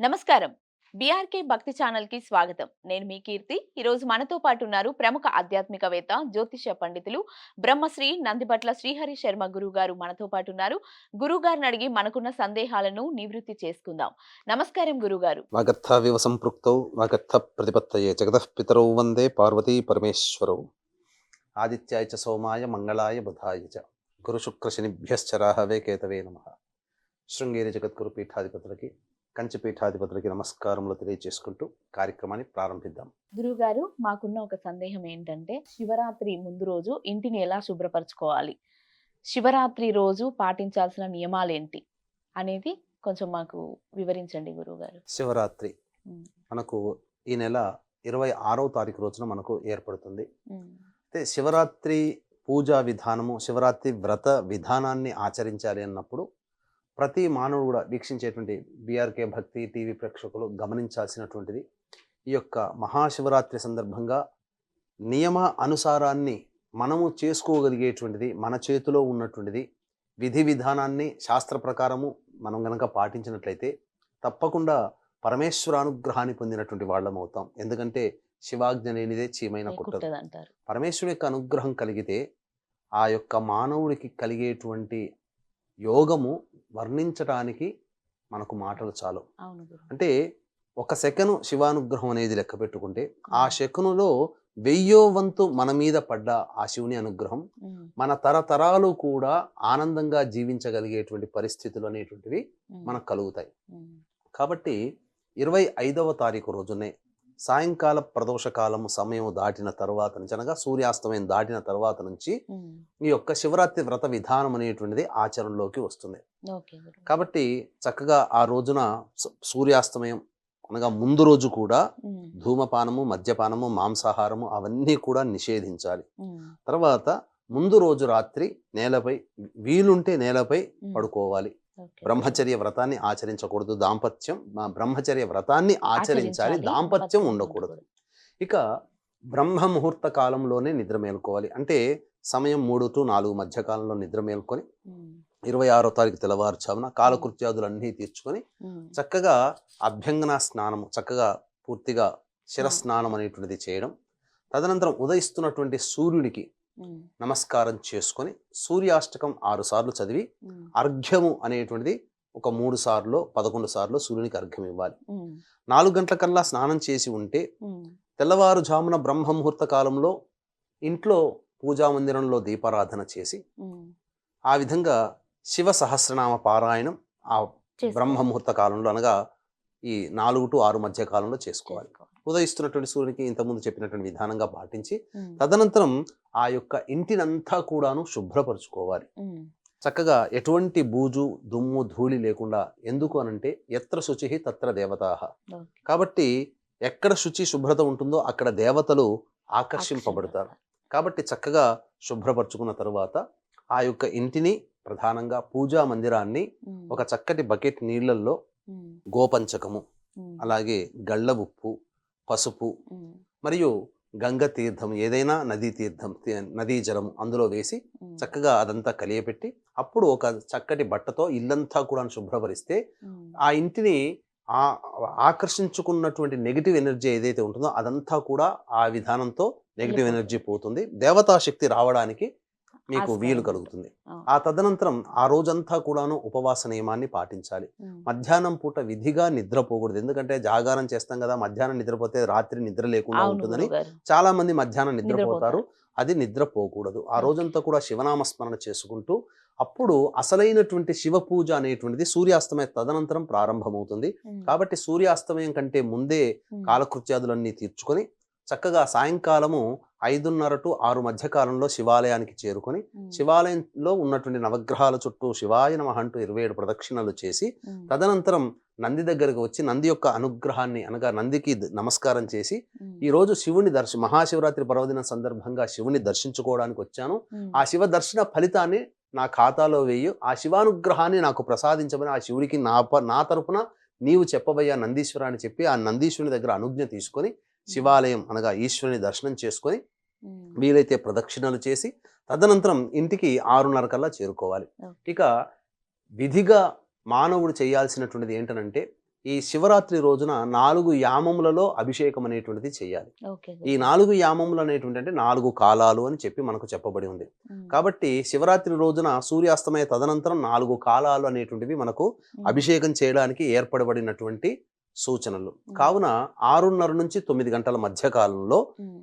నమస్కారం. బీఆర్కే భక్తి ఛానల్కి స్వాగతం. నేను మీ కీర్తి. ఈ రోజు మనతో పాటు ఉన్నారు ప్రముఖ ఆధ్యాత్మికవేత్త జ్యోతిష పండితులు బ్రహ్మశ్రీ నందిబట్ల శ్రీహరి శర్మ గురువు గారు మనతో పాటు ఉన్నారు. గురువు గారిని అడిగి మనకున్న సందేహాలను నివృత్తి చేసుకుందాం. నమస్కారం గురుగారు వాగర్థావివ సంపృక్తౌ వాగర్థ ప్రతిపత్తయే జగతః పితరౌ వందే పార్వతీ పరమేశ్వరౌ. ఆదిత్యాయ చ సోమాయ మంగళాయ బుధాయ చ. గురుశుక్రశనిభ్యశ్చ రాహవే కేతవే నమ. శృంగేరి జగద్గురు పీఠాధిపతులకి కంచి పీఠాధిపతులకి నమస్కారములు తెలియజేసుకుంటూ కార్యక్రమాన్ని ప్రారంభిద్దాం. గురుగారు మాకున్న ఒక సందేహం ఏంటంటే శివరాత్రి ముందు రోజు ఇంటిని ఎలా శుభ్రపరచుకోవాలి? శివరాత్రి రోజు పాటించాల్సిన నియమాలేంటి? అనేది కొంచెం మాకు వివరించండి గురువుగారు. శివరాత్రి మనకు ఈ నెల ఇరవై ఆరవ తారీఖు రోజున మనకు ఏర్పడుతుంది. అయితే శివరాత్రి పూజా విధానము శివరాత్రి వ్రత విధానాన్ని ఆచరించాలి అన్నప్పుడు ప్రతి మానవుడు కూడా వీక్షించేటువంటి బీఆర్కే భక్తి టీవీ ప్రేక్షకులు గమనించాల్సినటువంటిది. ఈ యొక్క మహాశివరాత్రి సందర్భంగా నియమ అనుసారాన్ని మనము చేసుకోగలిగేటువంటిది మన చేతిలో ఉన్నటువంటిది విధి విధానాన్ని శాస్త్ర ప్రకారము మనం గనక పాటించినట్లయితే తప్పకుండా పరమేశ్వరానుగ్రహాన్ని పొందినటువంటి వాళ్ళం అవుతాం. ఎందుకంటే శివాజ్ఞ లేనిదే చీమైన కుట్టదు. అంటారు పరమేశ్వరుడి యొక్క అనుగ్రహం కలిగితే ఆ యొక్క మానవుడికి కలిగేటువంటి యోగము వర్ణించటానికి మనకు మాటలు చాలు. అంటే ఒక సెకను శివానుగ్రహం అనేది లెక్క పెట్టుకుంటే ఆ శకునులో వెయ్యో వంతు మన మీద పడ్డ ఆ శివుని అనుగ్రహం మన తరతరాలు కూడా ఆనందంగా జీవించగలిగేటువంటి పరిస్థితులు అనేటువంటివి మనకు కలుగుతాయి. కాబట్టి ఇరవై ఐదవ తారీఖు రోజునే సాయంకాల ప్రదోష కాలము సమయం దాటిన తర్వాత నుంచి అనగా సూర్యాస్తమయం దాటిన తర్వాత నుంచి ఈ యొక్క శివరాత్రి వ్రత విధానం అనేటువంటిది ఆచరణలోకి వస్తుంది. కాబట్టి చక్కగా ఆ రోజున సూర్యాస్తమయం అనగా ముందు రోజు కూడా ధూమపానము మద్యపానము మాంసాహారము అవన్నీ కూడా నిషేధించాలి. తర్వాత ముందు రోజు రాత్రి నేలపై వీలుంటే నేలపై పడుకోవాలి. బ్రహ్మచర్య వ్రతాన్ని ఆచరించకూడదు. దాంపత్యం బ్రహ్మచర్య వ్రతాన్ని ఆచరించాలి. దాంపత్యం ఉండకూడదు. ఇక బ్రహ్మ ముహూర్త కాలంలోనే నిద్ర మేల్కోవాలి. అంటే సమయం మూడు టు నాలుగు మధ్య కాలంలో నిద్ర మేల్కొని ఇరవై ఆరో తారీఖు తెల్లవారుచామున కాలకృత్యాదులన్నీ తీర్చుకొని చక్కగా అభ్యంగన స్నానము చక్కగా పూర్తిగా శిరస్నానం అనేటువంటిది చేయడం. తదనంతరం ఉదయిస్తున్నటువంటి సూర్యునికి నమస్కారం చేసుకొని సూర్యాష్టకం ఆరు సార్లు చదివి అర్ఘ్యము అనేటువంటిది ఒక మూడు సార్లు పదకొండు సార్లు సూర్యునికి అర్ఘ్యం ఇవ్వాలి. నాలుగు గంటల కల్లా స్నానం చేసి ఉంటే తెల్లవారుజామున బ్రహ్మ ముహూర్త కాలంలో ఇంట్లో పూజా మందిరంలో దీపారాధన చేసి ఆ విధంగా శివ సహస్రనామ పారాయణం ఆ చేసుకోవాలి. బ్రహ్మ ముహూర్త కాలంలో అనగా ఈ నాలుగు టు ఆరు మధ్య కాలంలో చేసుకోవాలి. ఉదయిస్తున్నటువంటి సూర్యునికి ఇంతకుముందు చెప్పినటువంటి విధానంగా పాటించి తదనంతరం ఆ యొక్క ఇంటినంతా కూడాను శుభ్రపరచుకోవాలి. చక్కగా ఎటువంటి బూజు దుమ్ము ధూళి లేకుండా ఎందుకు అనంటే ఎత్ర శుచి తత్ర దేవతాహ. కాబట్టి ఎక్కడ శుచి శుభ్రత ఉంటుందో అక్కడ దేవతలు ఆకర్షింపబడతారు. కాబట్టి చక్కగా శుభ్రపరచుకున్న తరువాత ఆ యొక్క ఇంటిని ప్రధానంగా పూజా మందిరాన్ని ఒక చక్కటి బకెట్ నీళ్ళల్లో ఉమ్, గోపంచకము అలాగే గళ్ళ ఉప్పు పసుపు మరియు గంగ తీర్థం ఏదైనా నదీ తీర్థం నదీ జలం అందులో వేసి చక్కగా అదంతా కలియపెట్టి అప్పుడు ఒక చక్కటి బట్టతో ఇల్లంతా కూడా శుభ్రపరిస్తే ఆ ఇంటిని ఆ ఆకర్షించుకున్నటువంటి నెగిటివ్ ఎనర్జీ ఏదైతే ఉంటుందో అదంతా కూడా ఆ విధానంతో నెగిటివ్. ఎనర్జీ పోతుంది. దేవతా శక్తి రావడానికి మీకు వీలు. కలుగుతుంది. ఆ తదనంతరం ఆ రోజంతా కూడాను ఉపవాస నియమాన్ని పాటించాలి మధ్యాహ్నం పూట విధిగా నిద్రపోకూడదు ఎందుకంటే జాగారం చేస్తాం కదా మధ్యాహ్నం నిద్రపోతే రాత్రి నిద్ర లేకుండా ఉంటుందని. చాలా మంది మధ్యాహ్నం నిద్రపోతారు. అది నిద్రపోకూడదు ఆ. రోజంతా కూడా శివనామస్మరణ చేసుకుంటూ అప్పుడు అసలైనటువంటి శివ పూజ అనేటువంటిది సూర్యాస్తమయ తదనంతరం ప్రారంభమవుతుంది కాబట్టి సూర్యాస్తమయం కంటే ముందే కాలకృత్యాదులన్నీ తీర్చుకొని చక్కగా సాయంకాలము ఐదున్నర టు ఆరు మధ్య కాలంలో శివాలయానికి చేరుకొని శివాలయంలో ఉన్నటువంటి నవగ్రహాల చుట్టూ శివాయ నమః అంటూ ఇరవై ఏడు ప్రదక్షిణలు చేసి తదనంతరం నంది దగ్గరకు వచ్చి నంది యొక్క అనుగ్రహాన్ని అనగా నందికి నమస్కారం చేసి ఈ రోజు శివుని దర్శ మహాశివరాత్రి పర్వదినం సందర్భంగా శివుని దర్శించుకోవడానికి వచ్చాను. ఆ శివ దర్శన ఫలితాన్ని నా ఖాతాలో వేయు. ఆ శివానుగ్రహాన్ని నాకు ప్రసాదించమని ఆ శివుడికి నా నా తరపున నీవు చెప్పబోయా నందీశ్వర అని చెప్పి ఆ నందీశ్వరుని దగ్గర అనుజ్ఞ తీసుకొని శివాలయం అనగా ఈశ్వరుని దర్శనం చేసుకొని వీలైతే ప్రదక్షిణలు చేసి తదనంతరం ఇంటికి ఆరున్నర కల్లా చేరుకోవాలి. ఇక విధిగా మానవుడు చేయాల్సినటువంటిది ఏంటనంటే ఈ శివరాత్రి రోజున నాలుగు యామములలో అభిషేకం అనేటువంటిది చేయాలి. ఈ నాలుగు యామములు అనేటువంటి అంటే నాలుగు కాలాలు అని చెప్పి మనకు చెప్పబడి ఉంది. కాబట్టి శివరాత్రి రోజున సూర్యాస్తమయ తదనంతరం నాలుగు కాలాలు అనేటువంటివి మనకు అభిషేకం చేయడానికి ఏర్పడబడినటువంటి సూచనలు. కావున ఆరున్నర నుంచి తొమ్మిది గంటల మధ్య కాలంలో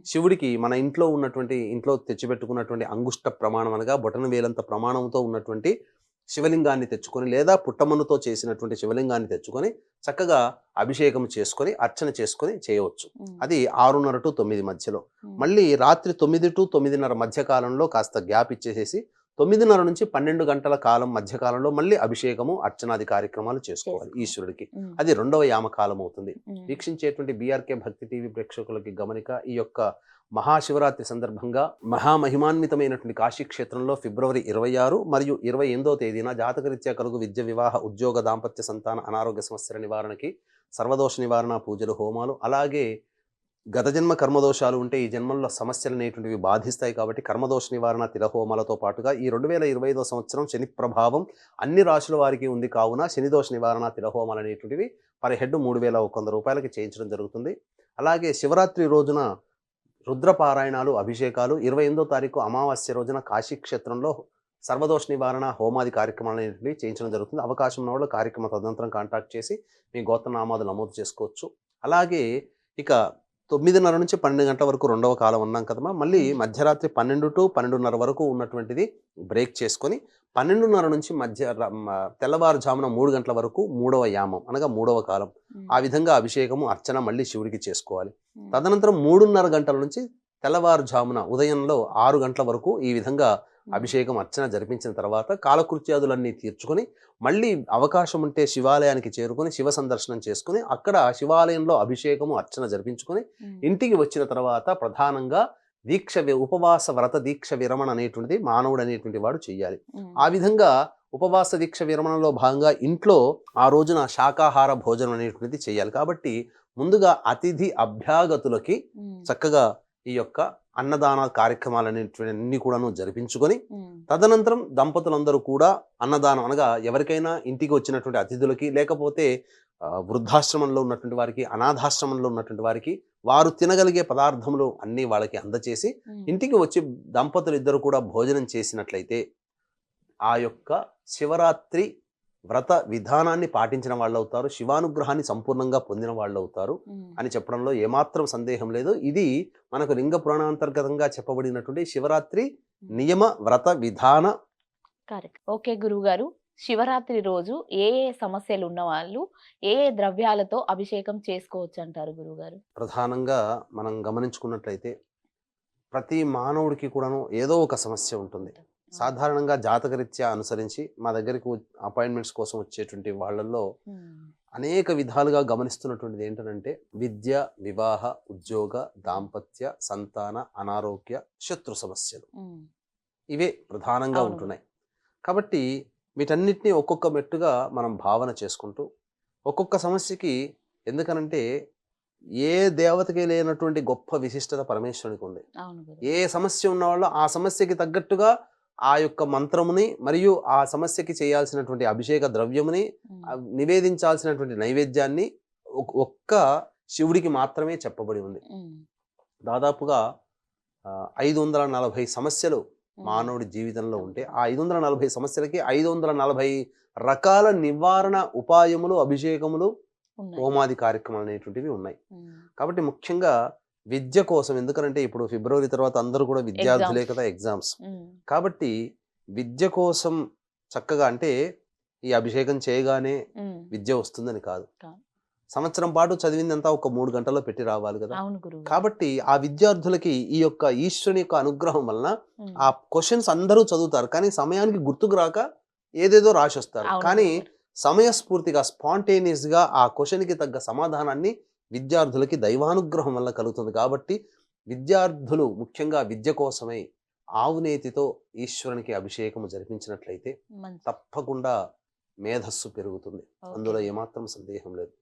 శివుడికి మన ఇంట్లో ఉన్నటువంటి ఇంట్లో తెచ్చిపెట్టుకున్నటువంటి అంగుష్ట ప్రమాణం అనగా బొటన వేలంత ప్రమాణంతో ఉన్నటువంటి శివలింగాన్ని తెచ్చుకొని లేదా పుట్టమన్నుతో చేసినటువంటి శివలింగాన్ని తెచ్చుకొని చక్కగా అభిషేకం చేసుకొని అర్చన చేసుకొని చేయవచ్చు. అది ఆరున్నర టు తొమ్మిది మధ్యలో. మళ్ళీ రాత్రి తొమ్మిది టు తొమ్మిదిన్నర మధ్య కాలంలో కాస్త గ్యాప్ ఇచ్చేసేసి తొమ్మిదిన్నర నుంచి పన్నెండు గంటల కాలం మధ్య కాలంలో మళ్ళీ అభిషేకము అర్చనాది కార్యక్రమాలు చేసుకోవాలి చేసుకోవాలి. ఈశ్వరుడికి. అది రెండవ యామకాలం అవుతుంది. వీక్షించేటువంటి బీఆర్కే భక్తి టీవీ ప్రేక్షకులకి గమనిక ఈ యొక్క మహాశివరాత్రి సందర్భంగా మహామహిమాన్వితమైనటువంటి కాశీ క్షేత్రంలో ఫిబ్రవరి ఇరవై ఆరు మరియు ఇరవై ఎనిమిదో తేదీన జాతకరీత్యా కలుగు విద్య వివాహ ఉద్యోగ దాంపత్య సంతాన అనారోగ్య సమస్యల నివారణకి సర్వదోష నివారణ పూజలు హోమాలు అలాగే గత జన్మ కర్మదోషాలు ఉంటే ఈ జన్మల్లో సమస్యలు అనేటువంటివి బాధిస్తాయి కాబట్టి కర్మదోష నివారణ తిలహోమాలతో పాటుగా ఈ రెండు వేల ఇరవై ఐదో సంవత్సరం శని ప్రభావం అన్ని రాశుల వారికి ఉంది కావున శనిదోష నివారణ తిలహోమాలు అనేటువంటివి పర్ హెడ్ మూడు వేల ఒక వంద రూపాయలకి చేయించడం జరుగుతుంది. అలాగే శివరాత్రి రోజున రుద్రపారాయణాలు అభిషేకాలు ఇరవై ఎనిమిదో తారీఖు అమావాస్య రోజున కాశీ క్షేత్రంలో సర్వదోష నివారణ హోమాది కార్యక్రమాలు అనేవి చేయించడం జరుగుతుంది. అవకాశం ఉన్న వాళ్ళు కార్యక్రమ తదనంతరం కాంటాక్ట్ చేసి మీ గోత్రనామాలు నమోదు చేసుకోవచ్చు. అలాగే ఇక తొమ్మిదిన్నర నుంచి పన్నెండు గంటల వరకు రెండవ కాలం ఉన్నాం కదమ్మా. మళ్ళీ మధ్యరాత్రి పన్నెండు టు పన్నెండున్నర వరకు ఉన్నటువంటిది బ్రేక్ చేసుకొని పన్నెండున్నర నుంచి మధ్య తెల్లవారుజామున మూడు గంటల వరకు మూడవ యామం అనగా మూడవ కాలం. ఆ విధంగా అభిషేకము అర్చన మళ్ళీ శివుడికి చేసుకోవాలి. తదనంతరం మూడున్నర గంటల నుంచి తెల్లవారుజామున ఉదయంలో ఆరు గంటల వరకు ఈ విధంగా అభిషేకం అర్చన జరిపించిన తర్వాత కాలకృత్యాదులన్నీ తీర్చుకొని మళ్ళీ అవకాశం ఉంటే శివాలయానికి చేరుకొని శివ సందర్శనం చేసుకుని అక్కడ శివాలయంలో అభిషేకము అర్చన జరిపించుకొని ఇంటికి వచ్చిన తర్వాత ప్రధానంగా దీక్ష ఉపవాస వ్రత దీక్ష విరమణ అనేటువంటిది మానవుడు అనేటువంటి వాడు చెయ్యాలి. ఆ విధంగా ఉపవాస దీక్ష విరమణలో భాగంగా ఇంట్లో ఆ రోజున శాకాహార భోజనం అనేటువంటిది చేయాలి కాబట్టి ముందుగా అతిథి అభ్యాగతులకి చక్కగా ఈ యొక్క అన్నదాన కార్యక్రమాలు అనేటువంటి కూడాను జరిపించుకొని తదనంతరం దంపతులందరూ కూడా అన్నదానం అనగా ఎవరికైనా ఇంటికి వచ్చినటువంటి అతిథులకి లేకపోతే వృద్ధాశ్రమంలో ఉన్నటువంటి వారికి అనాథాశ్రమంలో ఉన్నటువంటి వారికి వారు తినగలిగే పదార్థములు అన్నీ వాళ్ళకి అందచేసి ఇంటికి వచ్చి దంపతులు ఇద్దరు కూడా భోజనం చేసినట్లయితే ఆ యొక్క శివరాత్రి వ్రత విధానాన్ని పాటించిన వాళ్ళు అవుతారు శివానుగ్రహాన్ని సంపూర్ణంగా పొందిన వాళ్ళు అవుతారు అని చెప్పడంలో ఏమాత్రం సందేహం లేదు. ఇది మనకు లింగ పురాణాంతర్గతంగా చెప్పబడినటువంటి శివరాత్రి నియమ వ్రత విధాన ఓకే గురువు గారు శివరాత్రి రోజు ఏ ఏ సమస్యలు ఉన్న వాళ్ళు ఏ ఏ ద్రవ్యాలతో అభిషేకం చేసుకోవచ్చు అంటారు గురువు గారు ప్రధానంగా మనం గమనించుకున్నట్లయితే ప్రతి మానవుడికి కూడాను ఏదో ఒక సమస్య ఉంటుంది. సాధారణంగా జాతకరీత్యా అనుసరించి మా దగ్గరికి అపాయింట్మెంట్స్ కోసం వచ్చేటువంటి వాళ్ళల్లో అనేక విధాలుగా గమనిస్తున్నటువంటిది ఏంటంటే విద్య వివాహ ఉద్యోగ దాంపత్య సంతాన అనారోగ్య శత్రు సమస్యలు. ఇవే ప్రధానంగా. ఉంటున్నాయి. కాబట్టి వీటన్నిటిని ఒక్కొక్క మెట్టుగా మనం భావన చేసుకుంటూ ఒక్కొక్క సమస్యకి ఎందుకనంటే ఏ దేవతకి లేనటువంటి గొప్ప విశిష్టత పరమేశ్వరునికి ఉంది. ఏ సమస్య ఉన్న వాళ్ళు ఆ సమస్యకి తగ్గట్టుగా ఆ యొక్క మంత్రముని మరియు ఆ సమస్యకి చేయాల్సినటువంటి అభిషేక ద్రవ్యముని నివేదించాల్సినటువంటి నైవేద్యాన్ని ఒక్- ఒక్క శివుడికి మాత్రమే చెప్పబడి ఉంది. దాదాపుగా ఐదు వందల నలభై సమస్యలు మానవుడి జీవితంలో ఉంటే ఆ ఐదు వందల నలభై సమస్యలకి ఐదు వందల నలభై రకాల నివారణ ఉపాయములు అభిషేకములు హోమాది కార్యక్రమాలు అనేటువంటివి ఉన్నాయి. కాబట్టి ముఖ్యంగా విద్య కోసం. ఎందుకంటే ఇప్పుడు ఫిబ్రవరి తర్వాత అందరూ కూడా విద్యార్థులే. కదా ఎగ్జామ్స్ కాబట్టి విద్య కోసం చక్కగా అంటే ఈ అభిషేకం చేయగానే విద్య వస్తుందని కాదు. సంవత్సరం పాటు చదివిందంతా ఒక మూడు గంటల్లో పెట్టి రావాలి కదా. కాబట్టి ఆ విద్యార్థులకి ఈ యొక్క ఈశ్వరుని యొక్క అనుగ్రహం వలన ఆ క్వశ్చన్స్ అందరూ చదువుతారు. కానీ సమయానికి గుర్తుకు రాక ఏదేదో రాసి వస్తారు. కానీ సమయస్ఫూర్తిగా spontaneous గా ఆ క్వశ్చన్కి తగ్గ సమాధానాన్ని విద్యార్థులకి దైవానుగ్రహం వల్ల కలుగుతుంది కాబట్టి విద్యార్థులు ముఖ్యంగా విద్య కోసమై ఆవునేతితో ఈశ్వరునికి అభిషేకము జరిపించినట్లయితే తప్పకుండా మేధస్సు పెరుగుతుంది. అందులో ఏమాత్రం సందేహం లేదు.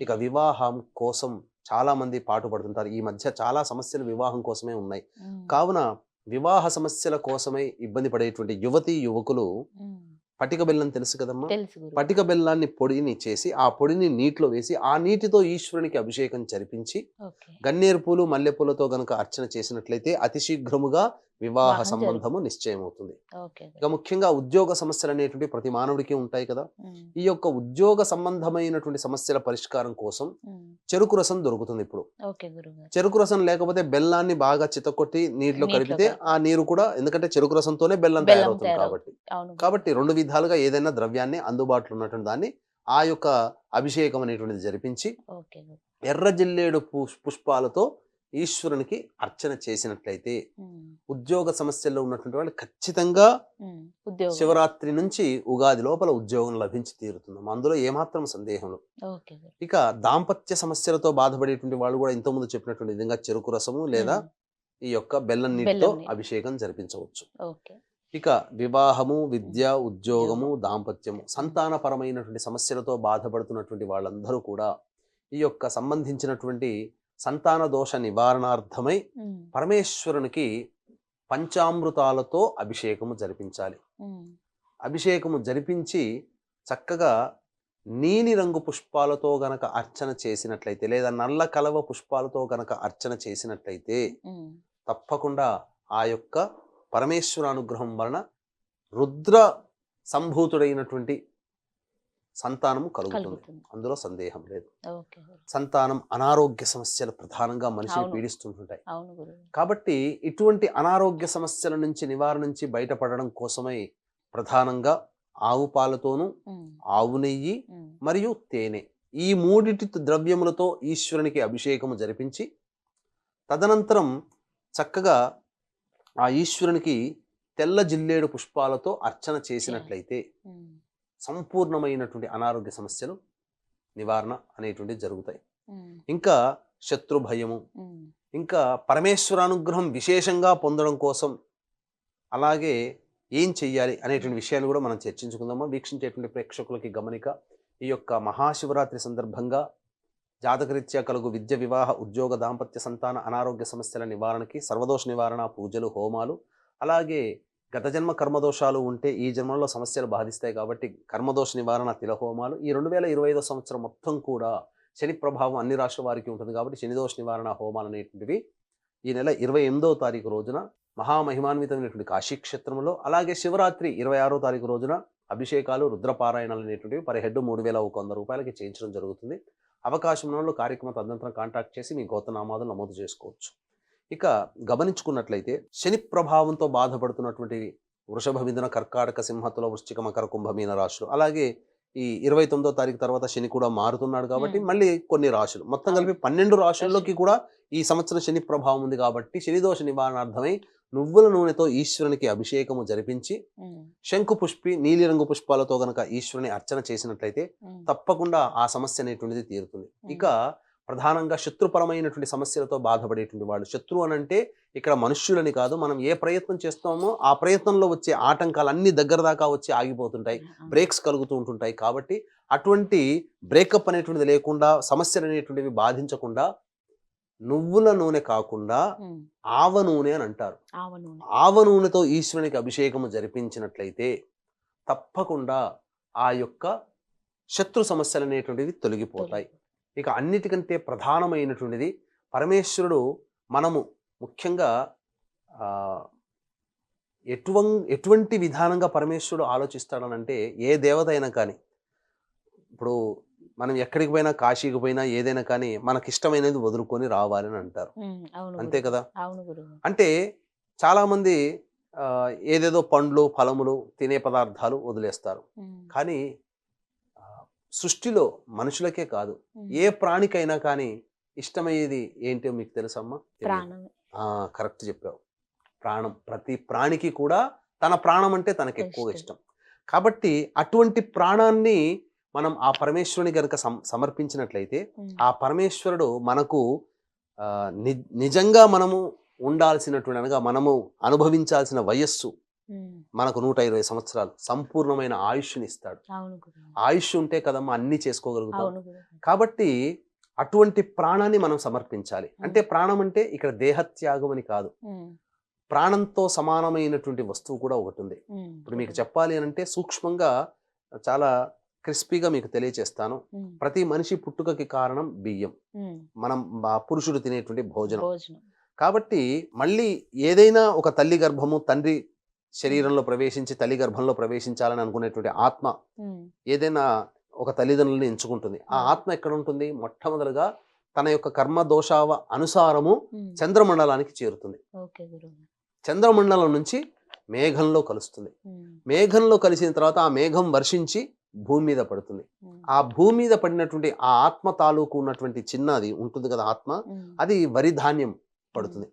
ఇక వివాహం కోసం చాలా మంది పాటుపడుతుంటారు. ఈ మధ్య చాలా సమస్యలు వివాహం కోసమే ఉన్నాయి. కావున వివాహ సమస్యల కోసమై ఇబ్బంది పడేటువంటి యువతి యువకులు పటిక బెల్లం తెలుసు కదమ్మా? పటిక బెల్లాన్ని పొడిని చేసి ఆ పొడిని నీటిలో వేసి ఆ నీటితో ఈశ్వరునికి అభిషేకం జరిపించి గన్నేరు పూలు మల్లెపూలతో గనక అర్చన చేసినట్లయితే అతి శీఘ్రముగా వివాహ సంబంధము నిశ్చయమవుతుంది ఓకే గురు. ఇక ముఖ్యంగా ఉద్యోగ సమస్యలు అనేటువంటి ప్రతి మానవుడికి ఉంటాయి కదా ఈ యొక్క ఉద్యోగ సంబంధమైనటువంటి సమస్యల పరిష్కారం కోసం చెరుకు రసం దొరుకుతుంది ఇప్పుడు చెరుకు రసం లేకపోతే బెల్లాన్ని బాగా చితకొట్టి నీటిలో కలిపితే కలిపి. ఆ నీరు కూడా ఎందుకంటే చెరుకు రసంతోనే బెల్లం తయారవుతుంది. కాబట్టి. కాబట్టి రెండు విధాలుగా ఏదైనా ద్రవ్యాన్ని అందుబాటులో ఉన్నటువంటి దాన్ని ఆ యొక్క అభిషేకం అనేటువంటిది జరిపించి. ఎర్ర జిల్లేడు పుష్- పుష్పాలతో ఈశ్వరునికి అర్చన చేసినట్లయితే ఉద్యోగ సమస్యల్లో ఉన్నటువంటి వాళ్ళు ఖచ్చితంగా శివరాత్రి నుంచి ఉగాది లోపల ఉద్యోగం లభించి తీరుతుంది అందులో ఏమాత్రం సందేహం లేదు. ఓకే గురు. ఇక దాంపత్య సమస్యలతో బాధపడేటువంటి వాళ్ళు కూడా ఇంతకుముందు చెప్పినటువంటి విధంగా చెరుకు రసము లేదా ఈ యొక్క బెల్లం నీటితో. అభిషేకం జరిపించవచ్చు. ఇక వివాహము విద్య ఉద్యోగము దాంపత్యము సంతానపరమైనటువంటి సమస్యలతో బాధపడుతున్నటువంటి వాళ్ళందరూ కూడా ఈ యొక్క సంబంధించినటువంటి సంతాన దోష నివారణార్థమై పరమేశ్వరునికి పంచామృతాలతో అభిషేకము జరిపించాలి. అభిషేకము జరిపించి చక్కగా నీలిరంగు పుష్పాలతో గనక అర్చన చేసినట్లయితే లేదా నల్ల కలవ పుష్పాలతో గనక అర్చన చేసినట్లయితే తప్పకుండా ఆ యొక్క పరమేశ్వర అనుగ్రహం వలన రుద్ర సంభూతుడైనటువంటి సంతానము కలుగుతుంది. అందులో సందేహం లేదు. సంతానం అనారోగ్య సమస్యలు ప్రధానంగా మనిషిని. పీడిస్తుంటుంటాయి. కాబట్టి ఇటువంటి అనారోగ్య సమస్యల నుంచి నివారణ నుంచి బయటపడడం కోసమై ప్రధానంగా ఆవు పాలతోనూ ఆవు నెయ్యి మరియు తేనె ఈ మూడిటి ద్రవ్యములతో ఈశ్వరునికి అభిషేకము జరిపించి తదనంతరం చక్కగా ఆ ఈశ్వరునికి తెల్ల జిల్లేడు పుష్పాలతో అర్చన చేసినట్లయితే సంపూర్ణమైనటువంటి అనారోగ్య సమస్యలు నివారణ అనేటువంటివి జరుగుతాయి. ఇంకా శత్రు భయము ఇంకా పరమేశ్వర అనుగ్రహం విశేషంగా పొందడం కోసం అలాగే ఏం చెయ్యాలి అనేటువంటి విషయాలు కూడా మనం చర్చించుకుందామా? వీక్షించేటువంటి ప్రేక్షకులకి గమనిక ఈ యొక్క మహాశివరాత్రి సందర్భంగా జాతకరీత్యా కలుగు విద్య వివాహ ఉద్యోగ దాంపత్య సంతాన అనారోగ్య సమస్యల నివారణకి సర్వదోష నివారణ పూజలు హోమాలు అలాగే గత జన్మ కర్మదోషాలు ఉంటే ఈ జన్మలో సమస్యలు బాధిస్తాయి కాబట్టి కర్మదోష నివారణ తిల హోమాలు ఈ రెండు వేల ఇరవై ఐదో సంవత్సరం మొత్తం కూడా శని ప్రభావం అన్ని రాష్ట్రాల వారికి ఉంటుంది కాబట్టి శనిదోష నివారణ హోమాలు అనేటువంటివి ఈ నెల ఇరవై ఎనిమిదవ తారీఖు రోజున మహామహిమాన్వితమైనటువంటి కాశీక్షేత్రంలో అలాగే శివరాత్రి ఇరవై ఆరో తారీఖు రోజున అభిషేకాలు రుద్రపారాయణాలు అనేటువంటివి పర్ హెడ్ మూడు వేల ఒక వంద రూపాయలకి చేయించడం జరుగుతుంది. అవకాశం ఉన్న కార్యక్రమ తదనంతరం కాంటాక్ట్ చేసి మీ గోతనామాదులు నమోదు చేసుకోవచ్చు. ఇక గమనించుకున్నట్లయితే శని ప్రభావంతో బాధపడుతున్నటువంటి వృషభ మిథున కర్కాటక సింహతుల వృశ్చిక మకర కుంభ మీన రాశులు. అలాగే ఈ ఇరవై తొమ్మిదో తారీఖు తర్వాత శని కూడా మారుతున్నాడు కాబట్టి. మళ్ళీ కొన్ని రాశులు. మొత్తం కలిపి పన్నెండు రాశుల్లోకి కూడా ఈ సంవత్సరం శని ప్రభావం ఉంది కాబట్టి శని దోష నివారణార్థమై నువ్వుల నూనెతో ఈశ్వరునికి అభిషేకము జరిపించి శంకు పుష్పి నీలిరంగు పుష్పాలతో గనక ఈశ్వరుని అర్చన చేసినట్లయితే తప్పకుండా ఆ సమస్య అనేటువంటిది తీరుతుంది. ఇక ప్రధానంగా శత్రుపరమైనటువంటి సమస్యలతో బాధపడేటువంటి వాళ్ళు. శత్రువు అని అంటే ఇక్కడ మనుష్యులని కాదు మనం ఏ ప్రయత్నం చేస్తామో ఆ ప్రయత్నంలో వచ్చే ఆటంకాలు అన్ని దగ్గర దాకా వచ్చి ఆగిపోతుంటాయి. బ్రేక్స్ కలుగుతూ ఉంటుంటాయి. కాబట్టి అటువంటి బ్రేకప్ అనేటువంటిది లేకుండా సమస్యలు అనేటువంటివి బాధించకుండా నువ్వుల నూనె కాకుండా ఆవ నూనె అని అంటారు. ఆవ నూనెతో ఈశ్వరునికి అభిషేకము జరిపించినట్లయితే తప్పకుండా ఆ యొక్క శత్రు సమస్యలు అనేటువంటివి తొలగిపోతాయి. ఇక అన్నిటికంటే ప్రధానమైనటువంటిది పరమేశ్వరుడు మనము ముఖ్యంగా ఎటువం ఎటువంటి విధానంగా పరమేశ్వరుడు ఆలోచిస్తాడనంటే ఏ దేవత అయినా కానీ ఇప్పుడు మనం ఎక్కడికి పోయినా కాశీకి పోయినా ఏదైనా కానీ మనకి ఇష్టమైనది వదులుకొని రావాలని అంటారు అంతే. కదా? అంటే చాలామంది ఏదేదో పండ్లు ఫలములు తినే పదార్థాలు వదిలేస్తారు. కానీ సృష్టిలో మనుషులకే కాదు. ఏ ప్రాణికైనా కానీ ఇష్టమయ్యేది ఏంటో మీకు తెలుసమ్మా? కరెక్ట్ చెప్పావు. ప్రాణం. ప్రతి ప్రాణికి కూడా తన ప్రాణం అంటే తనకు ఎక్కువగా ఇష్టం. కాబట్టి అటువంటి ప్రాణాన్ని మనం ఆ పరమేశ్వరుని గనుక సమర్పించినట్లయితే ఆ పరమేశ్వరుడు మనకు నిజంగా మనము ఉండాల్సినటువంటి అనగా మనము అనుభవించాల్సిన వయస్సు మనకు నూట ఇరవై సంవత్సరాలు సంపూర్ణమైన ఆయుష్ని ఇస్తాడు ఆయుష్ ఉంటే కదమ్మా అన్ని చేసుకోగలుగుతాం. కాబట్టి అటువంటి ప్రాణాన్ని మనం సమర్పించాలి. అంటే ప్రాణం అంటే ఇక్కడ దేహత్యాగం అని కాదు. ప్రాణంతో సమానమైనటువంటి వస్తువు కూడా ఒకటి ఉంది. ఇప్పుడు మీకు. చెప్పాలి అని అంటే సూక్ష్మంగా చాలా క్రిస్పీగా మీకు తెలియచేస్తాను. ప్రతి మనిషి పుట్టుకకి కారణం బియ్యం. మనం పురుషుడు తినేటువంటి భోజనం. కాబట్టి మళ్ళీ ఏదైనా ఒక తల్లి గర్భము తండ్రి శరీరంలో ప్రవేశించి తల్లి గర్భంలో ప్రవేశించాలని అనుకునేటువంటి ఆత్మ ఏదైనా ఒక తల్లిదండ్రులను ఎంచుకుంటుంది. ఆ. ఆత్మ ఎక్కడ ఉంటుంది మొట్టమొదలుగా తన యొక్క కర్మ దోషావ అనుసారము చంద్రమండలానికి చేరుతుంది. చంద్రమండలం నుంచి మేఘంలో కలుస్తుంది. మేఘంలో కలిసిన తర్వాత ఆ మేఘం వర్షించి భూమి మీద పడుతుంది. ఆ భూమి మీద పడినటువంటి ఆ ఆత్మ తాలూకు ఉన్నటువంటి చిన్నది ఉంటుంది కదా ఆత్మ అది వరి ధాన్యం పడుతుంది.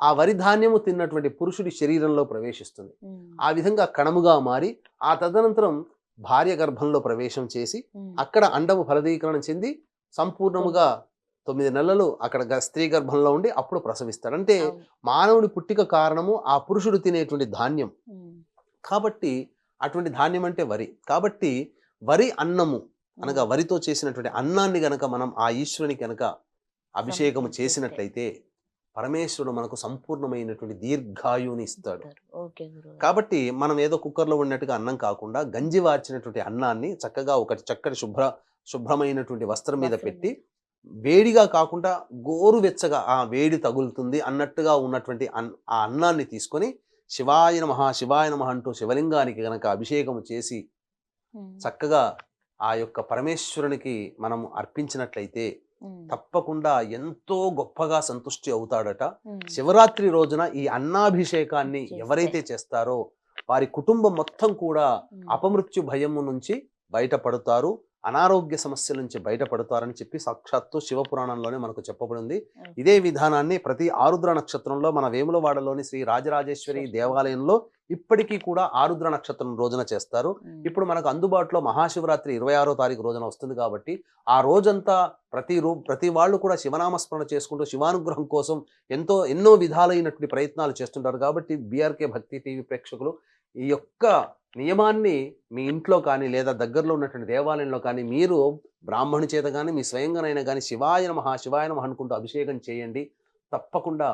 ఆ వరి ధాన్యము తిన్నటువంటి పురుషుడి శరీరంలో ప్రవేశిస్తుంది. ఆ విధంగా కణముగా మారి ఆ తదనంతరం భార్య గర్భంలో ప్రవేశం చేసి అక్కడ అండము ఫలదీకరణ చెంది సంపూర్ణముగా తొమ్మిది నెలలు అక్కడ స్త్రీ గర్భంలో ఉండి అప్పుడు ప్రసవిస్తాడు అంటే. మానవుడి పుట్టిక కారణము ఆ పురుషుడు తినేటువంటి ధాన్యం. కాబట్టి అటువంటి ధాన్యం అంటే వరి. కాబట్టి వరి అన్నము అనగా వరితో చేసినటువంటి అన్నాన్ని గనక మనం ఆ ఈశ్వరుని గనక అభిషేకము చేసినట్లయితే పరమేశ్వరుడు మనకు సంపూర్ణమైనటువంటి దీర్ఘాయుని ఇస్తాడు. కాబట్టి మనం ఏదో కుక్కర్లో ఉన్నట్టుగా అన్నం కాకుండా గంజి వార్చినటువంటి అన్నాన్ని చక్కగా ఒక చక్కటి శుభ్ర శుభ్రమైనటువంటి వస్త్రం మీద పెట్టి వేడిగా కాకుండా గోరువెచ్చగా ఆ వేడి తగులుతుంది అన్నట్టుగా ఉన్నటువంటి ఆ అన్నాన్ని తీసుకొని శివాయ నమః శివాయ నమః అంటూ శివలింగానికి గనక అభిషేకం చేసి చక్కగా ఆ యొక్క పరమేశ్వరునికి మనం అర్పించినట్లయితే తప్పకుండా ఎంతో గొప్పగా సంతుష్టి అవుతాడట. శివరాత్రి రోజున ఈ అన్నాభిషేకాన్ని. ఎవరైతే చేస్తారో వారి కుటుంబం మొత్తం కూడా అపమృత్యు భయము నుంచి బయటపడతారు. అనారోగ్య సమస్యల నుంచి బయటపడతారని చెప్పి సాక్షాత్తు శివపురాణంలోనే మనకు చెప్పబడింది. ఇదే విధానాన్ని ప్రతి ఆరుద్ర నక్షత్రంలో మన వేములవాడలోని శ్రీ రాజరాజేశ్వరి దేవాలయంలో ఇప్పటికీ కూడా ఆరుద్ర నక్షత్రం రోజున చేస్తారు. ఇప్పుడు మనకు అందుబాటులో మహాశివరాత్రి ఇరవై ఆరో తారీఖు రోజున వస్తుంది కాబట్టి ఆ రోజంతా ప్రతి రూ ప్రతి వాళ్ళు కూడా శివనామస్మరణ చేసుకుంటూ శివానుగ్రహం కోసం ఎంతో ఎన్నో విధాలైనటువంటి ప్రయత్నాలు చేస్తుంటారు. కాబట్టి బీఆర్కే భక్తి టీవీ ప్రేక్షకులు ఈ యొక్క నియమాన్ని మీ ఇంట్లో కానీ లేదా దగ్గరలో ఉన్నటువంటి దేవాలయంలో కానీ మీరు బ్రాహ్మణి చేత కానీ మీ స్వయంగానైనా కానీ శివాయ నమః శివాయ నమః అనుకుంటూ అభిషేకం చేయండి. తప్పకుండా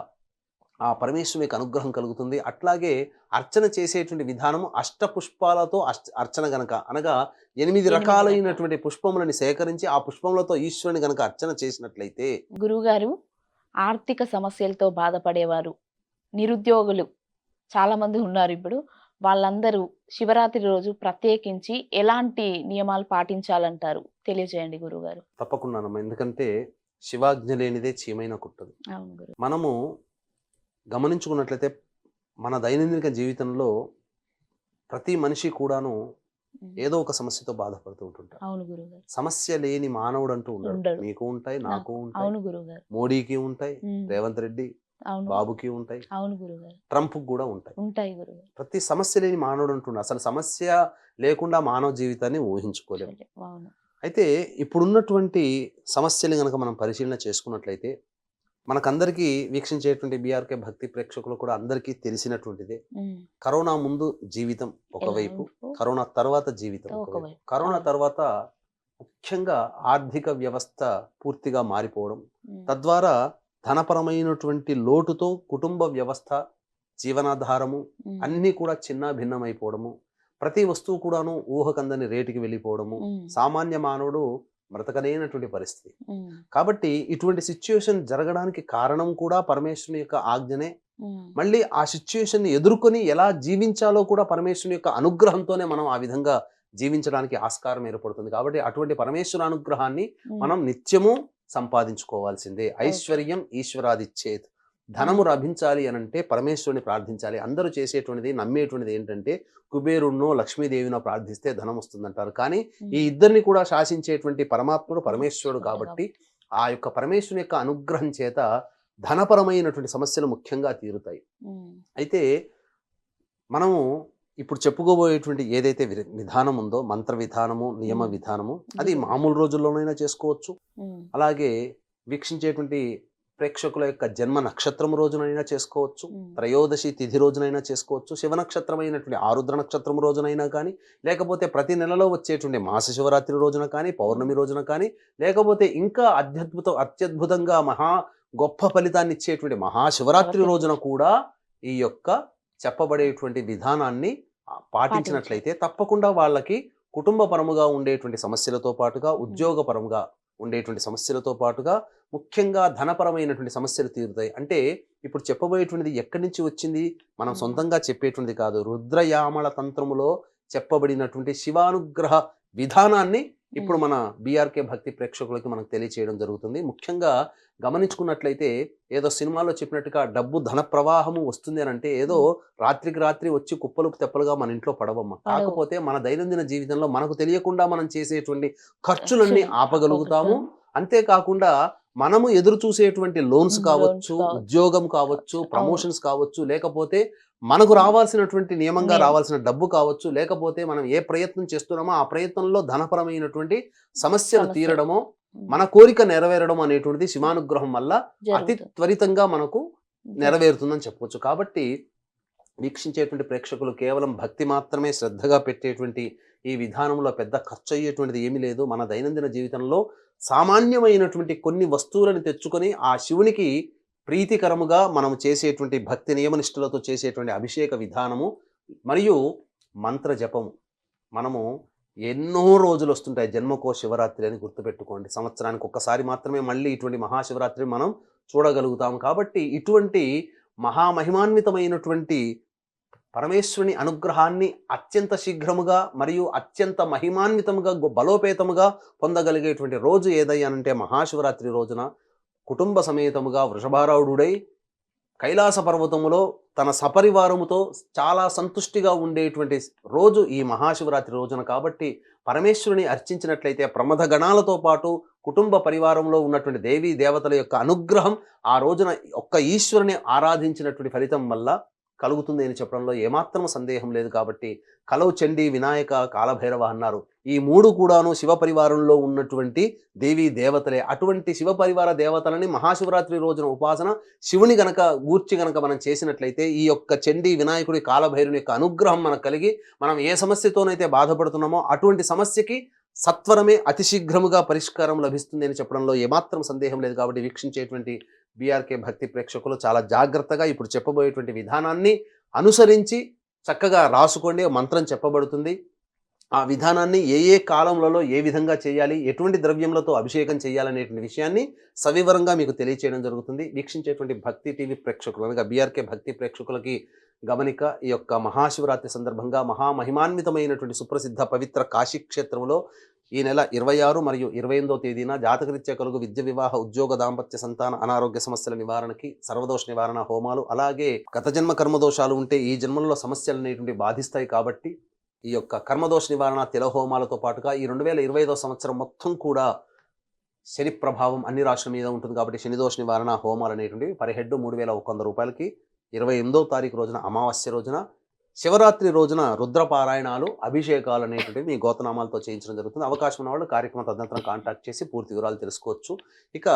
ఆ పరమేశ్వరునికి అనుగ్రహం కలుగుతుంది. అట్లాగే అర్చన చేసేటువంటి విధానము అష్ట పుష్పాలతో అష్ట అర్చన గనక అనగా ఎనిమిది రకాలైనటువంటి పుష్పములని సేకరించి ఆ పుష్పములతో ఈశ్వరుని గనక అర్చన చేసినట్లయితే గురువుగారు ఆర్థిక సమస్యలతో బాధపడేవారు. నిరుద్యోగులు చాలా మంది ఉన్నారు ఇప్పుడు. వాళ్ళందరూ శివరాత్రి రోజు ప్రత్యేకించి ఎలాంటి నియమాలు పాటించాలంటారు? తెలియజేయండి గురుగారు. తప్పకుండానమ్మా ఎందుకంటే శివాజ్ఞ లేనిదే చీమైన కుట్టదు. అవును గురు. మనము గమనించుకున్నట్లయితే మన దైనందిన జీవితంలో ప్రతి మనిషి కూడాను ఏదో ఒక సమస్యతో బాధపడుతూ ఉంటుంటారు అవును సమస్య లేని మానవుడు అంటూ ఉండడు. మీకు ఉంటాయి నాకు ఉంటాయి. మోడీకి ఉంటాయి రేవంత్ రెడ్డి బాబుకి ఉంటాయి. అవును గురుగారు. ట్రంప్ కూడా ఉంటాయి. ఉంటాయి గురుగారు. ప్రతి సమస్య లేని మానవుడు అంటుండే అసలు సమస్య లేకుండా మానవ జీవితాన్ని ఊహించుకోలేము అయితే ఇప్పుడున్నటువంటి సమస్యలు కనుక మనం పరిశీలన చేసుకున్నట్లయితే మనకందరికీ వీక్షించేటువంటి బీఆర్కే భక్తి ప్రేక్షకులు కూడా అందరికీ తెలిసినటువంటిదే. కరోనా ముందు జీవితం ఒకవైపు కరోనా తర్వాత జీవితం ఒకవైపు. కరోనా. తర్వాత ముఖ్యంగా ఆర్థిక వ్యవస్థ పూర్తిగా మారిపోవడం తద్వారా ధనపరమైనటువంటి లోటుతో కుటుంబ వ్యవస్థ జీవనాధారము అన్నీ కూడా చిన్న భిన్నమైపోవడము. ప్రతి వస్తువు కూడాను ఊహకందని రేటుకి వెళ్ళిపోవడము. సామాన్య మానవుడు బ్రతకలేనటువంటి పరిస్థితి. కాబట్టి ఇటువంటి సిచ్యుయేషన్ జరగడానికి కారణం కూడా పరమేశ్వరుని యొక్క ఆజ్ఞనే. మళ్ళీ ఆ సిచ్యుయేషన్ని ఎదుర్కొని ఎలా జీవించాలో కూడా పరమేశ్వరుని యొక్క అనుగ్రహంతోనే మనం ఆ విధంగా జీవించడానికి ఆస్కారం ఏర్పడుతుంది. కాబట్టి అటువంటి పరమేశ్వర అనుగ్రహాన్ని మనం నిత్యము సంపాదించుకోవాల్సిందే. ఐశ్వర్యం ఈశ్వరాదిచ్చేత్ ధనము లభించాలి అని అంటే పరమేశ్వరుని ప్రార్థించాలి. అందరూ చేసేటువంటిది నమ్మేటువంటిది ఏంటంటే కుబేరుణ్ణో లక్ష్మీదేవినో ప్రార్థిస్తే ధనం వస్తుందంటారు. కానీ ఈ ఇద్దరిని కూడా శాసించేటువంటి పరమాత్ముడు పరమేశ్వరుడు కాబట్టి ఆ యొక్క పరమేశ్వరుని యొక్క అనుగ్రహం చేత ధనపరమైనటువంటి సమస్యలు ముఖ్యంగా తీరుతాయి. అయితే మనము ఇప్పుడు చెప్పుకోబోయేటువంటి ఏదైతే విధానం ఉందో మంత్ర విధానము నియమ. విధానము అది మ్మ్. మామూలు రోజుల్లోనైనా చేసుకోవచ్చు. అలాగే వీక్షించేటువంటి ప్రేక్షకుల యొక్క జన్మ నక్షత్రం రోజునైనా చేసుకోవచ్చు. త్రయోదశి తిథి రోజునైనా చేసుకోవచ్చు. శివ నక్షత్రమైనటువంటి ఆరుద్ర నక్షత్రం రోజునైనా కానీ లేకపోతే ప్రతి నెలలో వచ్చేటువంటి మాస శివరాత్రి రోజున కానీ పౌర్ణమి రోజున కానీ లేకపోతే ఇంకా అత్యద్భుత అత్యద్భుతంగా మహా గొప్ప ఫలితాన్ని ఇచ్చేటువంటి మహాశివరాత్రి శివరాత్రి. రోజున కూడా ఈ యొక్క చెప్పబడేటువంటి విధానాన్ని పాటించినట్లయితే తప్పకుండా వాళ్ళకి కుటుంబ పరముగా ఉండేటువంటి సమస్యలతో పాటుగా ఉద్యోగపరముగా ఉండేటువంటి సమస్యలతో పాటుగా ముఖ్యంగా ధనపరమైనటువంటి సమస్యలు తీరుతాయి. అంటే ఇప్పుడు చెప్పబోయేటువంటిది ఎక్కడి నుంచి వచ్చింది? మనం. సొంతంగా చెప్పేటువంటిది కాదు. రుద్రయామల తంత్రములో చెప్పబడినటువంటి శివానుగ్రహ విధానాన్ని ఇప్పుడు మన బీఆర్కే భక్తి ప్రేక్షకులకి మనకు తెలియచేయడం జరుగుతుంది. ముఖ్యంగా గమనించుకున్నట్లయితే ఏదో సినిమాలో చెప్పినట్టుగా డబ్బు ధన ప్రవాహము వస్తుంది అని అంటే ఏదో రాత్రికి రాత్రి వచ్చి కుప్పలు తెప్పలుగా మన ఇంట్లో పడవమ్మ. కాకపోతే మన దైనందిన జీవితంలో మనకు తెలియకుండా మనం చేసేటువంటి ఖర్చులన్నీ ఆపగలుగుతాము. అంతేకాకుండా మనము ఎదురు చూసేటువంటి లోన్స్ కావచ్చు. ఉద్యోగం కావచ్చు ప్రమోషన్స్ కావచ్చు లేకపోతే మనకు రావాల్సినటువంటి నియమంగా నియమం. రావాల్సిన డబ్బు కావచ్చు లేకపోతే మనం ఏ ప్రయత్నం చేస్తున్నామో ఆ ప్రయత్నంలో ధనపరమైనటువంటి సమస్యలు సమస్య. తీరడమో మన కోరిక నెరవేరడం అనేటువంటిది శివానుగ్రహం వల్ల అతి. త్వరితంగా మనకు నెరవేరుతుందని చెప్పవచ్చు కాబట్టి వీక్షించేటువంటి ప్రేక్షకులు కేవలం భక్తి మాత్రమే శ్రద్ధగా పెట్టేటువంటి ఈ విధానంలో పెద్ద ఖర్చు అయ్యేటువంటిది ఏమీ లేదు మన దైనందిన జీవితంలో సామాన్యమైనటువంటి కొన్ని వస్తువులను తెచ్చుకొని ఆ శివునికి ప్రీతికరముగా మనం చేసేటువంటి భక్తి నియమనిష్ఠులతో చేసేటువంటి అభిషేక విధానము మరియు మంత్ర జపము. మనము ఎన్నో రోజులు వస్తుంటాయి జన్మకో శివరాత్రి అని గుర్తుపెట్టుకోండి. సంవత్సరానికి ఒక్కసారి మాత్రమే మళ్ళీ ఇటువంటి మహాశివరాత్రి మనం చూడగలుగుతాం. కాబట్టి ఇటువంటి మహామహిమాన్వితమైనటువంటి పరమేశ్వరుని అనుగ్రహాన్ని అత్యంత శీఘ్రముగా మరియు అత్యంత మహిమాన్వితముగా బలోపేతముగా పొందగలిగేటువంటి రోజు ఏదయ్యానంటే మహాశివరాత్రి రోజున కుటుంబ సమేతముగా వృషభారావుడై కైలాస పర్వతములో తన సపరివారముతో చాలా సంతుష్టిగా ఉండేటువంటి రోజు ఈ మహాశివరాత్రి రోజున కాబట్టి పరమేశ్వరుని అర్చించినట్లయితే ప్రమథ గణాలతో పాటు కుటుంబ పరివారంలో ఉన్నటువంటి దేవీ దేవతల యొక్క అనుగ్రహం ఆ రోజున ఒక్క ఈశ్వరుని ఆరాధించినటువంటి ఫలితం వల్ల కలుగుతుంది అని చెప్పడంలో ఏమాత్రం సందేహం లేదు కాబట్టి కలవు చండి వినాయక కాలభైరవ అన్నారు. ఈ మూడు కూడాను శివ పరివారంలో ఉన్నటువంటి దేవీ దేవతలే. అటువంటి శివ పరివార దేవతలని మహాశివరాత్రి రోజున ఉపాసన శివుని గనక గూర్చి గనక మనం చేసినట్లయితే ఈ యొక్క చండి వినాయకుడి కాలభైరుని యొక్క అనుగ్రహం మనకు కలిగి మనం ఏ సమస్యతోనైతే బాధపడుతున్నామో అటువంటి సమస్యకి సత్వరమే అతి శీఘ్రముగా పరిష్కారం లభిస్తుంది అని చెప్పడంలో ఏమాత్రం సందేహం లేదు కాబట్టి వీక్షించేటువంటి బీఆర్కే భక్తి ప్రేక్షకులు చాలా జాగ్రత్తగా ఇప్పుడు చెప్పబోయేటువంటి విధానాన్ని అనుసరించి చక్కగా రాసుకోండి మంత్రం చెప్పబడుతుంది. ఆ విధానాన్ని ఏ ఏ కాలంలో ఏ విధంగా చేయాలి ఎటువంటి ద్రవ్యములతో అభిషేకం చేయాలనేటువంటి విషయాన్ని సవివరంగా మీకు తెలియచేయడం జరుగుతుంది. వీక్షించేటువంటి భక్తి టీవీ ప్రేక్షకులు అనగా బీఆర్కే భక్తి ప్రేక్షకులకి గమనిక ఈ యొక్క మహాశివరాత్రి సందర్భంగా మహామహిమాన్వితమైనటువంటి సుప్రసిద్ధ పవిత్ర కాశీ క్షేత్రంలో ఈ నెల ఇరవై ఆరు మరియు ఇరవై ఎనిమిదో తేదీన జాతకరీత్యా కలుగు విద్య వివాహ ఉద్యోగ దాంపత్య సంతాన అనారోగ్య సమస్యల నివారణకి సర్వదోష నివారణ హోమాలు అలాగే గత జన్మ కర్మదోషాలు ఉంటే ఈ జన్మలలో సమస్యలు అనేటువంటి బాధిస్తాయి కాబట్టి ఈ యొక్క కర్మదోష నివారణ తిల హోమాలతో పాటుగా ఈ రెండు వేల ఇరవై ఐదో సంవత్సరం మొత్తం కూడా శని ప్రభావం అన్ని రాష్ట్రం మీద ఉంటుంది కాబట్టి శనిదోష నివారణ హోమాలు అనేటువంటివి పర్ హెడ్ మూడు వేల ఒక వంద రూపాయలకి ఇరవై ఎనిమిదో తారీఖు రోజున అమావాస్య రోజున శివరాత్రి రోజున రుద్రపారాయణాలు అభిషేకాలు అనేటువంటివి మీ గోతనామాలతో చేయించడం జరుగుతుంది. అవకాశం ఉన్నవాళ్ళు కార్యక్రమం తదనంతరం కాంటాక్ట్ చేసి పూర్తి వివరాలు తెలుసుకోవచ్చు. ఇక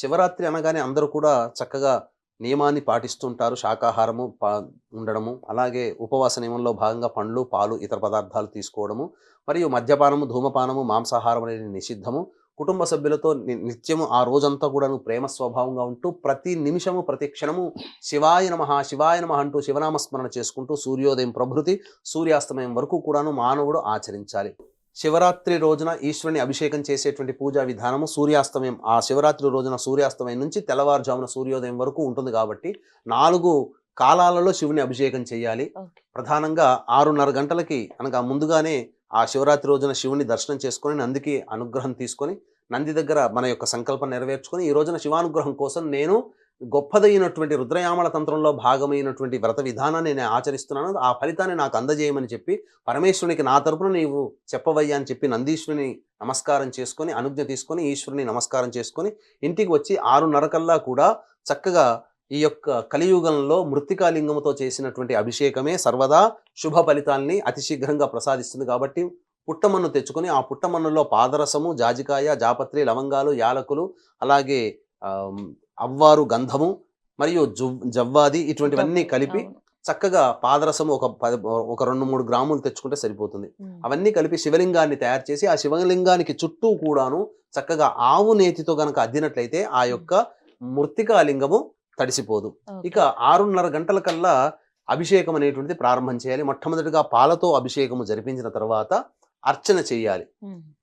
శివరాత్రి అనగానే అందరూ కూడా చక్కగా నియమాన్ని పాటిస్తుంటారు. శాకాహారము పా ఉండడము అలాగే ఉపవాస నియమంలో భాగంగా పండ్లు పాలు ఇతర పదార్థాలు తీసుకోవడము మరియు మద్యపానము ధూమపానము మాంసాహారం అనేది నిషిద్ధము. కుటుంబ సభ్యులతో నిత్యము ఆ రోజంతా కూడాను ప్రేమ స్వభావంగా ఉంటూ ప్రతి నిమిషము ప్రతి క్షణము శివాయ నమ శివాయ నమ అంటూ శివనామస్మరణ చేసుకుంటూ సూర్యోదయం ప్రభృతి సూర్యాస్తమయం వరకు కూడాను మానవుడు ఆచరించాలి. శివరాత్రి రోజున ఈశ్వరుని అభిషేకం చేసేటువంటి పూజా విధానము సూర్యాస్తమయం. ఆ శివరాత్రి రోజున సూర్యాస్తమయం నుంచి తెల్లవారుజామున సూర్యోదయం వరకు ఉంటుంది కాబట్టి నాలుగు కాలాలలో శివుని అభిషేకం చేయాలి. ప్రధానంగా ఆరున్నర గంటలకి అనగా ముందుగానే ఆ శివరాత్రి రోజున శివుని దర్శనం చేసుకొని నందికి అనుగ్రహం తీసుకొని నంది దగ్గర మన యొక్క సంకల్పం నెరవేర్చుకొని ఈ రోజున శివానుగ్రహం కోసం నేను గొప్పదైనటువంటి రుద్రయామల తంత్రంలో భాగమైనటువంటి వ్రత విధానాన్ని నేను ఆచరిస్తున్నాను. ఆ ఫలితాన్ని నాకు అందజేయమని చెప్పి పరమేశ్వరునికి నా తరపున నీవు చెప్పవయ్యా అని చెప్పి నందీశ్వరుని నమస్కారం చేసుకొని అనుజ్ఞ తీసుకొని ఈశ్వరుని నమస్కారం చేసుకొని ఇంటికి వచ్చి ఆరున్నర కల్లా కూడా చక్కగా ఈ యొక్క కలియుగంలో మృత్తికాలింగముతో చేసినటువంటి అభిషేకమే సర్వదా శుభ ఫలితాల్ని అతి శీఘ్రంగా ప్రసాదిస్తుంది కాబట్టి పుట్టమన్ను తెచ్చుకొని ఆ పుట్టమన్నులో పాదరసము జాజికాయ జాపత్రి లవంగాలు యాలకులు అలాగే అవ్వారు గంధము మరియు జవ్వాది ఇటువంటివన్నీ కలిపి. చక్కగా పాదరసము ఒక పది ఒక రెండు మూడు గ్రాములు తెచ్చుకుంటే సరిపోతుంది. అవన్నీ కలిపి శివలింగాన్ని తయారు చేసి ఆ శివలింగానికి చుట్టూ కూడాను చక్కగా ఆవు నేతితో గనక అద్దినట్లయితే ఆ యొక్క మృత్తికా లింగము తడిసిపోదు. ఇక ఆరున్నర గంటల కల్లా అభిషేకం అనేటువంటిది ప్రారంభం చేయాలి. మొట్టమొదటిగా పాలతో అభిషేకము జరిపించిన తర్వాత అర్చన చేయాలి.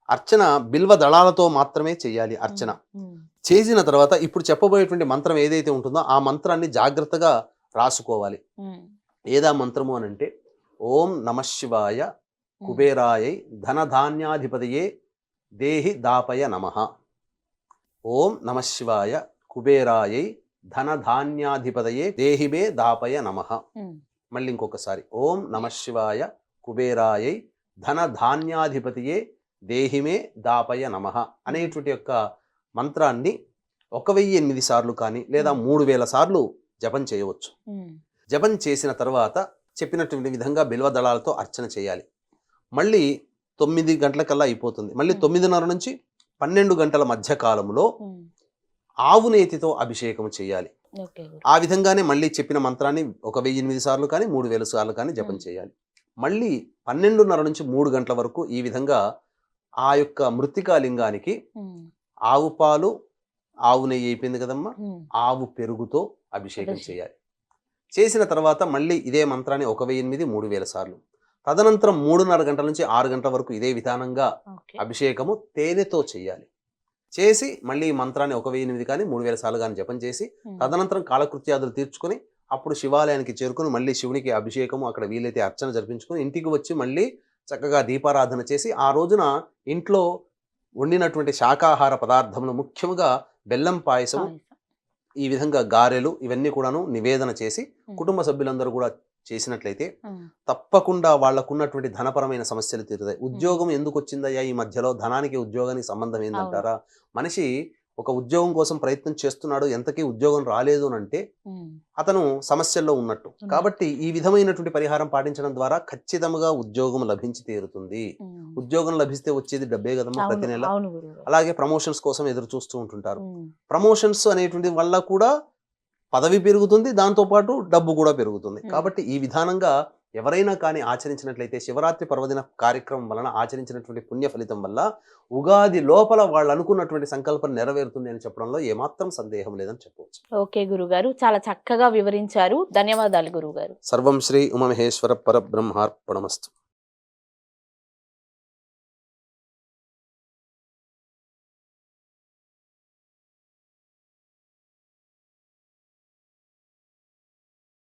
అర్చన బిల్వ దళాలతో మాత్రమే చేయాలి అర్చన. చేసిన తర్వాత ఇప్పుడు చెప్పబోయేటువంటి మంత్రం ఏదైతే ఉంటుందో ఆ మంత్రాన్ని జాగ్రత్తగా రాసుకోవాలి. ఏదా మంత్రము అని అంటే ఓం నమ శివాయ ఉమ్. కుబేరాయై ధనధాన్యాధిపతయే దేహి దాపయ నమ. ఓం నమ శివాయ కుబేరాయై ధనధాన్యాధిపతయే దేహిమే దాపయ నమ. మళ్ళీ ఇంకొకసారి ఓం నమ శివాయ కుబేరాయై ధనధాన్యాధిపతియే దేహిమే దాపయ నమ అనేటువంటి యొక్క మంత్రాన్ని ఒక వెయ్యి ఎనిమిది సార్లు కానీ లేదా మూడు వేల సార్లు జపం చేయవచ్చు. జపం చేసిన తర్వాత చెప్పినటువంటి విధంగా బిల్వ దళాలతో అర్చన చేయాలి. మళ్ళీ తొమ్మిది గంటలకల్లా అయిపోతుంది. మళ్ళీ. తొమ్మిదిన్నర నుంచి పన్నెండు గంటల మధ్య కాలంలో ఉమ్, ఆవు నేతితో అభిషేకం చేయాలి. ఆ విధంగానే మళ్ళీ చెప్పిన మంత్రాన్ని ఒక వెయ్యి ఎనిమిది సార్లు కానీ మూడు వేల సార్లు కానీ జపం. చేయాలి మళ్ళీ పన్నెండున్నర నుంచి మూడు గంటల వరకు ఈ విధంగా ఆ యొక్క మృతికా లింగానికి ఆవు పాలు ఆవు నెయ్యి అయిపోయింది కదమ్మా ఆవు పెరుగుతో అభిషేకం. చేయాలి చేసిన తర్వాత మళ్ళీ ఇదే మంత్రాన్ని ఒక వెయ్యి ఎనిమిది మూడు వేల సార్లు తదనంతరం మూడున్నర గంటల నుంచి ఆరు గంటల వరకు ఇదే విధానంగా. అభిషేకము తేనెతో చేయాలి చేసి మళ్ళీ ఈ మంత్రాన్ని ఒక వెయ్యి ఎనిమిది కానీ మూడు వేల సార్లు కానీ జపం చేసి తదనంతరం కాలకృత్యాదులు తీర్చుకొని అప్పుడు శివాలయానికి చేరుకుని మళ్ళీ శివునికి అభిషేకము అక్కడ వీలైతే అర్చన జరిపించుకొని ఇంటికి వచ్చి మళ్ళీ చక్కగా దీపారాధన చేసి ఆ రోజున ఇంట్లో వండినటువంటి శాకాహార పదార్థములు ముఖ్యంగా బెల్లం పాయసం. ఈ విధంగా గారెలు ఇవన్నీ కూడాను నివేదన చేసి కుటుంబ సభ్యులందరూ కూడా చేసినట్లయితే తప్పకుండా వాళ్ళకున్నటువంటి ధనపరమైన సమస్యలు తీరుతాయి. ఉద్యోగం ఎందుకు వచ్చిందయ్యా ఈ మధ్యలో? ధనానికి ఉద్యోగానికి సంబంధం ఏందంటారా? మనిషి ఒక ఉద్యోగం కోసం ప్రయత్నం చేస్తున్నాడు ఎంతకీ ఉద్యోగం రాలేదు అని అంటే అతను సమస్యల్లో ఉన్నట్టు. కాబట్టి ఈ విధమైనటువంటి పరిహారం పాటించడం ద్వారా ఖచ్చితంగా ఉద్యోగం లభించి తీరుతుంది. ఉద్యోగం లభిస్తే వచ్చేది డబ్బే కదమ్మా ప్రతి నెల. అలాగే ప్రమోషన్స్ కోసం ఎదురు చూస్తూ ఉంటుంటారు. ప్రమోషన్స్ అనేటువంటి వల్ల కూడా పదవి పెరుగుతుంది దాంతోపాటు డబ్బు కూడా పెరుగుతుంది. కాబట్టి ఈ విధానంగా ఎవరైనా కానీ ఆచరించినట్లయితే శివరాత్రి పర్వదిన కార్యక్రమం వలన ఆచరించినటువంటి పుణ్య ఫలితం వల్ల ఉగాది లోపల వాళ్ళు అనుకున్నటువంటి సంకల్పం నెరవేరుతుంది అని చెప్పడంలో ఏమాత్రం సందేహం లేదని చెప్పవచ్చు. ఓకే గురుగారు చాలా చక్కగా వివరించారు. ధన్యవాదాలు గురుగారు. సర్వం శ్రీ ఉమమహేశ్వర పరబ్రహ్మార్పణమస్తు.